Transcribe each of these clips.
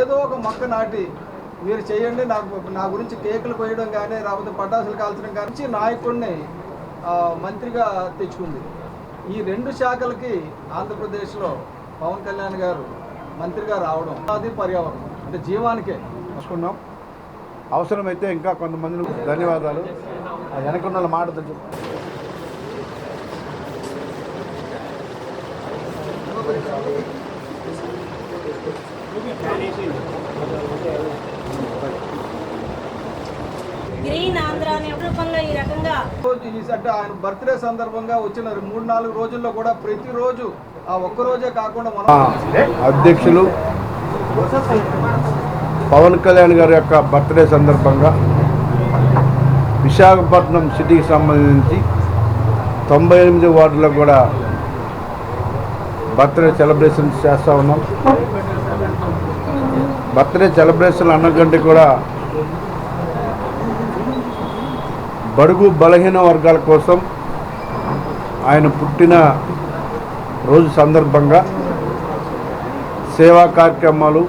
ఏదో ఒక మొక్క నాటి మీరు చేయండి నాకు నా గురించి కేకులు కొయ్యడం కానీ లేకపోతే పటాసులు కాల్చడం కానీ నాయకుడిని మంత్రిగా తెచ్చుకుంది. ఈ రెండు శాఖలకి ఆంధ్రప్రదేశ్లో పవన్ కళ్యాణ్ గారు మంత్రిగా రావడం అది పర్యావరణం అంటే జీవానికే. తీసుకున్నాం. అవసరమైతే ఇంకా కొంతమంది ధన్యవాదాలు. ఆ వెనకున్న వాళ్ళ మాట చెప్పు. గ్రీన్ ఆంధ్ర అనే రూపంగా ఈ రకంగా రోజు ఈ అంటే ఆయన బర్త్డే సందర్భంగా వచ్చిన మూడు నాలుగు రోజుల్లో కూడా ప్రతిరోజు ఆ ఒక్క రోజే కాకుండా మనం అధ్యక్షులు పవన్ కళ్యాణ్ గారి యొక్క బర్త్డే సందర్భంగా విశాఖపట్నం సిటీకి సంబంధించి తొంభై ఎనిమిది వార్డులో కూడా బర్త్డే సెలబ్రేషన్స్ చేస్తూ ఉన్నాం. బర్త్డే సెలబ్రేషన్ అన్నకంటే కూడా బడుగు బలహీన వర్గాల కోసం ఆయన పుట్టిన రోజు సందర్భంగా సేవా కార్యక్రమాలు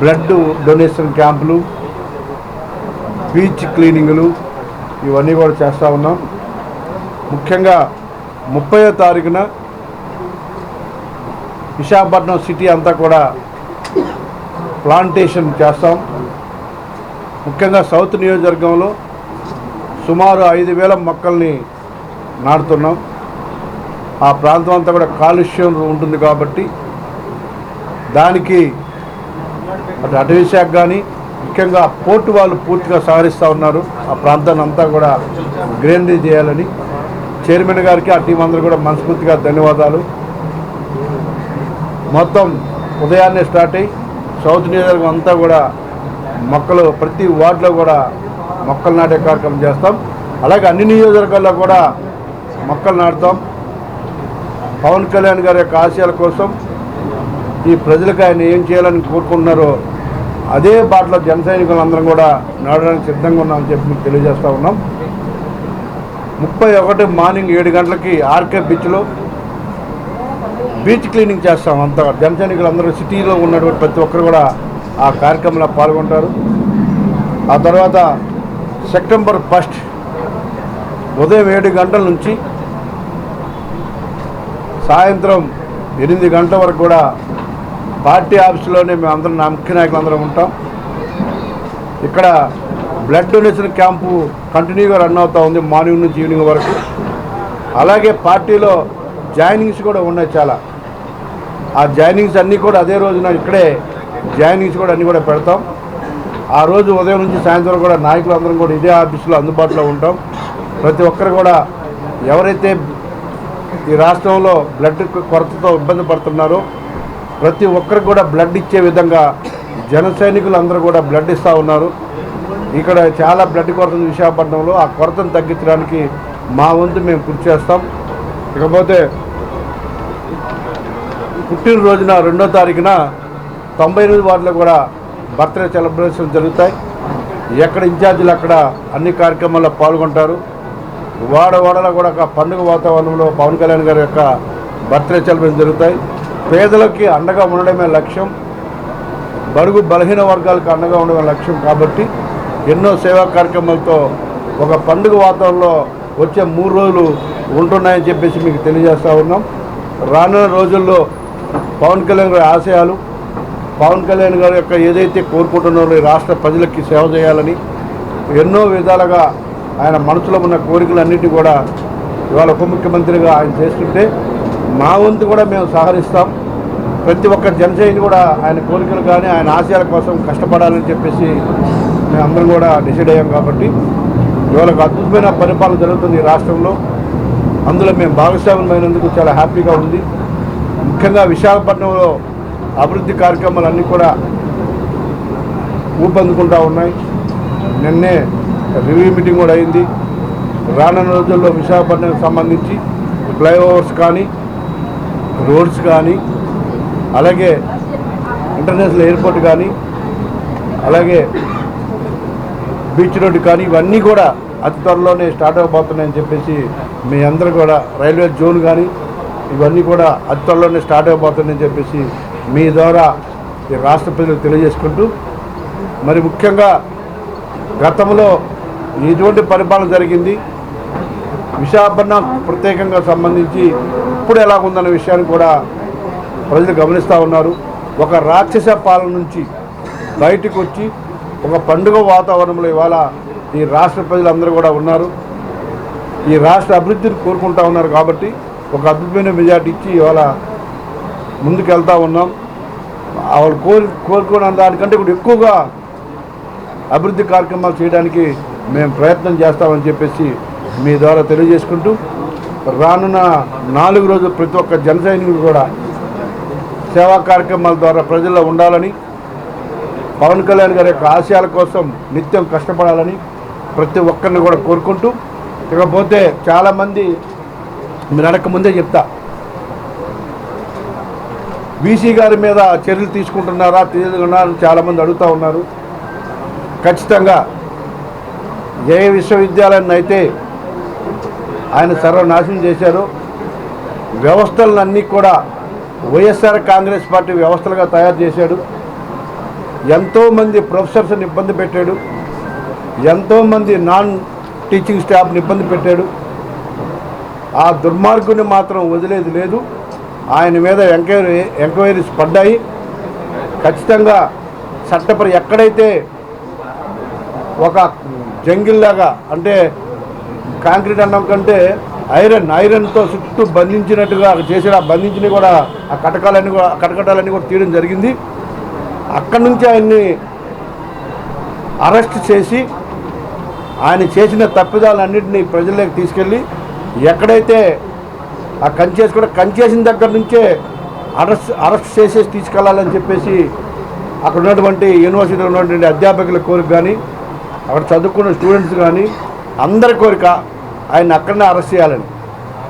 బ్లడ్ డొనేషన్ క్యాంపులు బీచ్ క్లీనింగ్లు ఇవన్నీ కూడా చేస్తూ ఉన్నాం. ముఖ్యంగా ముప్పయో తారీఖున విశాఖపట్నం సిటీ అంతా కూడా ప్లాంటేషన్ చేస్తాం. ముఖ్యంగా సౌత్ నియోజకవర్గంలో సుమారు ఐదు వేల మొక్కల్ని నాటుతున్నాం. ఆ ప్రాంతం అంతా కూడా కాలుష్యం ఉంటుంది కాబట్టి దానికి అటు అటవీ శాఖ కానీ ముఖ్యంగా పోర్టు వాళ్ళు పూర్తిగా సహకరిస్తూ ఉన్నారు. ఆ ప్రాంతాన్ని అంతా కూడా గ్రీనరీ చేయాలని. చైర్మన్ గారికి ఆ టీం అందరూ కూడా మనస్ఫూర్తిగా ధన్యవాదాలు. మొత్తం ఉదయాన్నే స్టార్ట్ అయ్యి సౌత్ నియోజకవర్గం అంతా కూడా మొక్కలు ప్రతి వార్డులో కూడా మొక్కలు నాటే కార్యక్రమం చేస్తాం. అలాగే అన్ని నియోజకవర్గాల్లో కూడా మొక్కలు నాటుతాం. పవన్ కళ్యాణ్ గారి యొక్క ఆశయాల కోసం ఈ ప్రజలకు ఆయన ఏం చేయాలని కోరుకుంటున్నారో అదే బాటలో జన సైనికులందరం కూడా నడవడానికి సిద్ధంగా ఉన్నామని చెప్పి మీకు తెలియజేస్తూ ఉన్నాం. ముప్పై ఒకటి మార్నింగ్ ఏడు గంటలకి ఆర్కే బీచ్లో బీచ్ క్లీనింగ్ చేస్తాం అంతా. జన అందరూ సిటీలో ఉన్నటువంటి ప్రతి ఒక్కరు కూడా ఆ కార్యక్రమంలో పాల్గొంటారు. ఆ తర్వాత సెప్టెంబర్ ఫస్ట్ ఉదయం ఏడు గంటల నుంచి సాయంత్రం ఎనిమిది గంటల వరకు కూడా పార్టీ ఆఫీసులోనే మేము అందరం నా ముఖ్య నాయకులు అందరం ఉంటాం. ఇక్కడ బ్లడ్ డొనేషన్ క్యాంపు కంటిన్యూగా రన్ అవుతూ ఉంది మార్నింగ్ నుంచి ఈవినింగ్ వరకు. అలాగే పార్టీలో జాయినింగ్స్ కూడా ఉన్నాయి చాలా. ఆ జాయినింగ్స్ అన్నీ కూడా అదే రోజున ఇక్కడే జాయినింగ్స్ కూడా అన్నీ కూడా పెడతాం. ఆ రోజు ఉదయం నుంచి సాయంత్రం కూడా నాయకులు అందరం కూడా ఇదే ఆఫీసులో అందుబాటులో ఉంటాం. ప్రతి ఒక్కరు కూడా ఎవరైతే ఈ రాష్ట్రంలో బ్లడ్ కొరతతో ఇబ్బంది పడుతున్నారో ప్రతి ఒక్కరికి కూడా బ్లడ్ ఇచ్చే విధంగా జన సైనికులు అందరూ కూడా బ్లడ్ ఇస్తూ ఉన్నారు. ఇక్కడ చాలా బ్లడ్ కొరత విశాఖపట్నంలో ఆ కొరతను తగ్గించడానికి మా వంతు మేము కృషి చేస్తాం. ఇకపోతే పుట్టినరోజున రెండో తారీఖున తొంభై ఎనిమిది వార్డులో కూడా బర్త్డే సెలబ్రేషన్ జరుగుతాయి. ఎక్కడ ఇన్ఛార్జీలు అక్కడ అన్ని కార్యక్రమాల్లో పాల్గొంటారు. వాడ వాడలో కూడా ఒక పండుగ వాతావరణంలో పవన్ కళ్యాణ్ గారి యొక్క బర్త్డే సెలబ్రేషన్ జరుగుతాయి. పేదలకి అండగా ఉండడమే లక్ష్యం. బడుగు బలహీన వర్గాలకు అండగా ఉండడమే లక్ష్యం కాబట్టి ఎన్నో సేవా కార్యక్రమాలతో ఒక పండుగ వాతావరణంలో వచ్చే మూడు రోజులు ఉంటున్నాయని చెప్పేసి మీకు తెలియజేస్తూ ఉన్నాం. రానున్న రోజుల్లో పవన్ కళ్యాణ్ గారి ఆశయాలు పవన్ కళ్యాణ్ గారి యొక్క ఏదైతే కోరుకుంటున్నారో ఈ రాష్ట్ర ప్రజలకి సేవ చేయాలని ఎన్నో విధాలుగా ఆయన మనసులో ఉన్న కోరికలన్నిటి కూడా ఇవాళ ఉప ముఖ్యమంత్రిగా ఆయన చేస్తుంటే మా వంతు కూడా మేము సహకరిస్తాం. ప్రతి ఒక్క జనసేని కూడా ఆయన కోరికలు కానీ ఆయన ఆశయాల కోసం కష్టపడాలని చెప్పేసి మేము అందరం కూడా డిసైడ్ అయ్యాం కాబట్టి ఇవాళ అద్భుతమైన పరిపాలన జరుగుతుంది ఈ రాష్ట్రంలో. అందులో మేము భాగస్వామ్యమైనందుకు చాలా హ్యాపీగా ఉంది. ముఖ్యంగా విశాఖపట్నంలో అభివృద్ధి కార్యక్రమాలు అన్నీ కూడా ఊపందుకుంటా ఉన్నాయి. నిన్నే రివ్యూ మీటింగ్ కూడా అయింది. రానున్న రోజుల్లో విశాఖపట్నంకి సంబంధించి ఫ్లైఓవర్స్ కానీ రోడ్స్ కానీ అలాగే ఇంటర్నేషనల్ ఎయిర్పోర్ట్ కానీ అలాగే బీచ్ రోడ్డు కానీ ఇవన్నీ కూడా అతి త్వరలోనే స్టార్ట్ అవబోతున్నాయని చెప్పేసి మీ అందరూ కూడా రైల్వే జోన్ కానీ ఇవన్నీ కూడా అతి త్వరలోనే స్టార్ట్ అయిపోతుందని చెప్పేసి మీ ద్వారా ఈ రాష్ట్ర ప్రజలకు తెలియజేసుకుంటూ మరి ముఖ్యంగా గతంలో ఎటువంటి పరిపాలన జరిగింది. విశాఖపట్నం ప్రత్యేకంగా సంబంధించి ఇప్పుడు ఎలా ఉందన్న విషయాన్ని కూడా ప్రజలు గమనిస్తూ ఉన్నారు. ఒక రాక్షస పాలన నుంచి బయటకు వచ్చి ఒక పండుగ వాతావరణంలో ఇవాళ ఈ రాష్ట్ర ప్రజలందరూ కూడా ఉన్నారు. ఈ రాష్ట్ర అభివృద్ధిని కోరుకుంటా ఉన్నారు కాబట్టి ఒక అద్భుతమైన మెజార్టీ ఇచ్చి ఇవాళ ముందుకు వెళ్తూ ఉన్నాం. వాళ్ళు కోరి కోరుకున్న దానికంటే ఇప్పుడు ఎక్కువగా అభివృద్ధి కార్యక్రమాలు చేయడానికి మేము ప్రయత్నం చేస్తామని చెప్పేసి మీ ద్వారా తెలియజేసుకుంటూ రానున్న నాలుగు రోజులు ప్రతి ఒక్క జన సైనికుడు కూడా సేవా కార్యక్రమాల ద్వారా ప్రజల్లో ఉండాలని పవన్ కళ్యాణ్ గారి యొక్క ఆశయాల కోసం నిత్యం కష్టపడాలని ప్రతి ఒక్కరిని కూడా కోరుకుంటూ ఇకపోతే చాలామంది మీరు అడగకముందే చెప్తా. బీసీ గారి మీద చర్యలు తీసుకుంటున్నారా తీసుకున్నారు చాలామంది అడుగుతూ ఉన్నారు. ఖచ్చితంగా ఏ విశ్వవిద్యాలయాన్ని అయితే ఆయన సర్వనాశనం చేశారు వ్యవస్థలన్నీ కూడా వైఎస్ఆర్ కాంగ్రెస్ పార్టీ వ్యవస్థలుగా తయారు చేశాడు. ఎంతోమంది ప్రొఫెసర్స్ని ఇబ్బంది పెట్టాడు. ఎంతోమంది నాన్ టీచింగ్ స్టాఫ్ని ఇబ్బంది పెట్టాడు. ఆ దుర్మార్గుని మాత్రం వదిలేది లేదు. ఆయన మీద ఎంక్వైరీ ఎంక్వైరీస్ పడ్డాయి. ఖచ్చితంగా చట్టపరి ఎక్కడైతే ఒక జంగిల్లాగా అంటే కాంక్రీట్ అన్నం కంటే ఐరన్ ఐరన్తో చుట్టూ బంధించినట్టుగా చేసిన ఆ బంధించినవి కూడా ఆ కటకాలన్నీ కూడా కటకటాలన్నీ కూడా తీయడం జరిగింది. అక్కడి నుంచి ఆయన్ని అరెస్ట్ చేసి ఆయన చేసిన తప్పిదాలన్నింటినీ ప్రజల్లోకి తీసుకెళ్ళి ఎక్కడైతే ఆ కంచేసి కూడా కంచేసిన దగ్గర నుంచే అరెస్ట్ అరెస్ట్ చేసేసి తీసుకెళ్ళాలని చెప్పేసి అక్కడ ఉన్నటువంటి యూనివర్సిటీలో ఉన్నటువంటి అధ్యాపకుల కోరిక కానీ అక్కడ చదువుకున్న స్టూడెంట్స్ కానీ అందరి కోరిక ఆయన అక్కడనే అరెస్ట్ చేయాలని.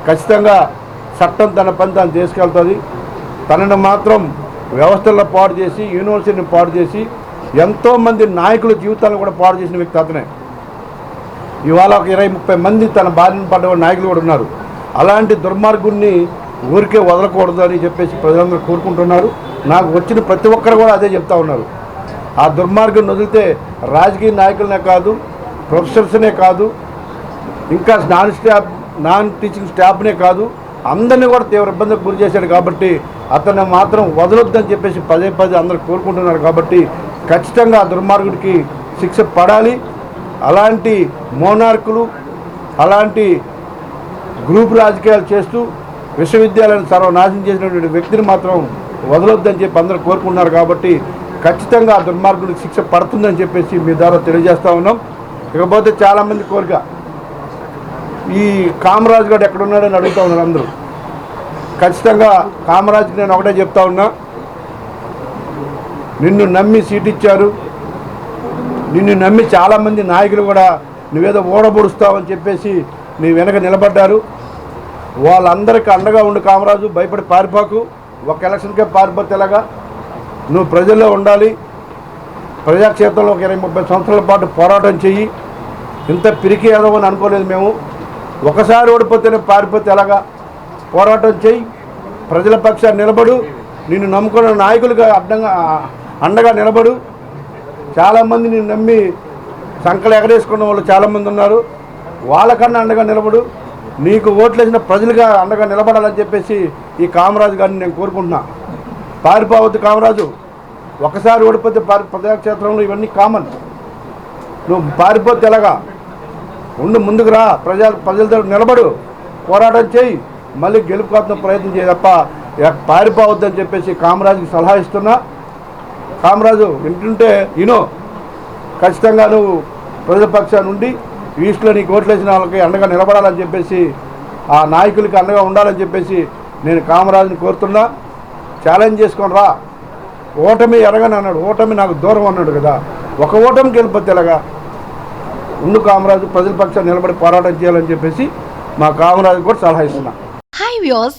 ఖచ్చితంగా చట్టం తన పని తాను తీసుకెళ్తుంది తనను మాత్రం వ్యవస్థల్లో పాడు చేసి యూనివర్సిటీని పాడు చేసి ఎంతోమంది నాయకుల జీవితాలను కూడా పాడు చేసిన వ్యక్తి అతనే. ఇవాళ ఒక ఇరవై ముప్పై మంది తన బారిన పడ్డ నాయకులు కూడా ఉన్నారు. అలాంటి దుర్మార్గుణ్ణి ఊరికే వదలకూడదు అని చెప్పేసి ప్రజలందరూ కోరుకుంటున్నారు. నాకు వచ్చిన ప్రతి ఒక్కరు కూడా అదే చెప్తా ఉన్నారు. ఆ దుర్మార్గం వదిలితే రాజకీయ నాయకులనే కాదు ప్రొఫెసర్స్నే కాదు ఇంకా నాన్ స్టాఫ్ నాన్ టీచింగ్ స్టాఫ్నే కాదు అందరినీ కూడా తీవ్ర ఇబ్బందికి గురి చేశాడు కాబట్టి అతను మాత్రం వదలొద్దని చెప్పేసి పదే పదే అందరూ కోరుకుంటున్నారు కాబట్టి ఖచ్చితంగా ఆ దుర్మార్గుడికి శిక్ష పడాలి. అలాంటి మోనార్కులు అలాంటి గ్రూప్ రాజకీయాలు చేస్తూ విశ్వవిద్యాలయాన్ని సర్వనాశనం చేసినటువంటి వ్యక్తిని మాత్రం వదలొద్దని చెప్పి అందరూ కోరుకుంటున్నారు కాబట్టి ఖచ్చితంగా ఆ దుర్మార్గుడికి శిక్ష పడుతుందని చెప్పేసి మీ ద్వారా తెలియజేస్తూ ఉన్నాం. ఇకపోతే చాలామంది కోరిక ఈ కామరాజు గారు ఎక్కడున్నాడని అడుగుతా ఉన్నారు అందరూ. ఖచ్చితంగా కామరాజుకి నేను ఒకటే చెప్తా ఉన్నా నిన్ను నమ్మి సీట్ ఇచ్చారు నిన్ను నమ్మి చాలామంది నాయకులు కూడా నువ్వేదో ఓడబొడుస్తావని చెప్పేసి నీ వెనక నిలబడ్డారు. వాళ్ళందరికీ అండగా ఉండు కామరాజు భయపడి పారిపోకు. ఒక ఎలక్షన్కే పారిపోతే ఎలాగా? నువ్వు ప్రజల్లో ఉండాలి. ప్రజాక్షేత్రంలో ఒక ఇరవై ముప్పై సంవత్సరాల పాటు పోరాటం చెయ్యి. ఇంత పిరికి ఏదోని అనుకోలేదు మేము. ఒకసారి ఓడిపోతేనే పారిపోతే ఎలాగా? పోరాటం చెయ్యి. ప్రజల పక్షాన్ని నిలబడు. నిన్ను నమ్ముకున్న నాయకులుగా అడ్డంగా అండగా నిలబడు. చాలామంది నేను నమ్మి సంకలు ఎగరేసుకున్న వాళ్ళు చాలామంది ఉన్నారు. వాళ్ళకన్నా అండగా నిలబడు. నీకు ఓట్లేసిన ప్రజలుగా అండగా నిలబడాలని చెప్పేసి ఈ కామరాజు గారిని నేను కోరుకుంటున్నా. పారిపోవద్దు కామరాజు. ఒకసారి ఓడిపోతే పారి ప్రజాక్షేత్రంలో ఇవన్నీ కామన్ నువ్వు పారిపోతే ఎలాగా? ఉండు ముందుకు రా. ప్రజల ప్రజలతో నిలబడు. పోరాటం చేయి. మళ్ళీ గెలుపుకోవాల్సిన ప్రయత్నం చేయి తప్ప పారిపోవద్దని చెప్పేసి కామరాజుకి సలహా ఇస్తున్నా. కామరాజు వింటుంటే ఇనో ఖచ్చితంగా నువ్వు ప్రజల పక్షాన్ని ఉండి ఈస్ట్లో నీకు ఓట్లేసిన వాళ్ళకి అండగా నిలబడాలని చెప్పేసి ఆ నాయకులకి అండగా ఉండాలని చెప్పేసి నేను కామరాజుని కోరుతున్నా. ఛాలెంజ్ చేసుకొని రా. ఓటమి ఎరగని అన్నాడు. ఓటమి నాకు దూరం అన్నాడు కదా. ఒక ఓటమికి వెళ్ళిపోతే ఎలాగా? ఉండు కామరాజు ప్రజల పక్షాన్ని నిలబడి పోరాటం చేయాలని చెప్పేసి మా కామరాజు కూడా సలహా ఇస్తున్నా. Hi views